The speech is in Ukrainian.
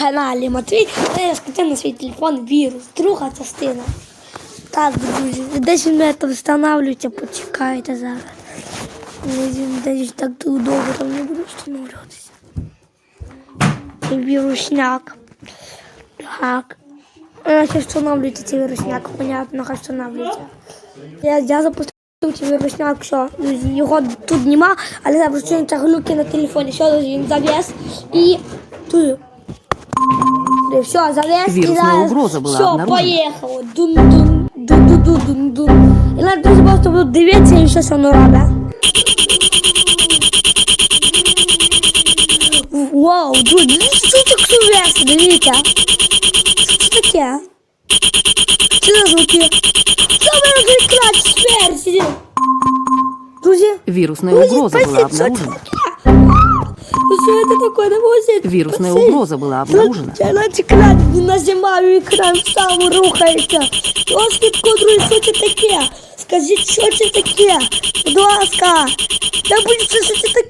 каналі Матвій. Я скачав на свій телефон вірус. Друга частина. Так, друзі, десь він мене встановлюється, почекайте зараз. Десь так довго там не буду встановлюватися. Це вірусняк. Так. Наче встановлюється цей вірусняк, понятно, хай встановлюється. Я, я запустив цей вірусняк, що друзі, його тут нема, але запустив глюки на телефоні. Що він зав'яз і тут. Все, зав'яз і Вірусна угроза була все, обнаружена. поїхало. Дун-дун, дун-дун-дун-дун-дун. І нам дуже просто будуть дивитися і що воно робить. Вау, друзі, ну що так весело, дивіться. Що таке? Що за звуки? Що ви розклад смерті? Друзі, Вирусная угроза це обнаружена. Таке? это такое? Не можете? Вирусная Спасіть. угроза была обнаружена. Я экран екран нажимаю, екран сам рухається. Ласкітко, друзі, що це таке? Скажіть, що це таке? Будь ласка. Я боюся, що це таке.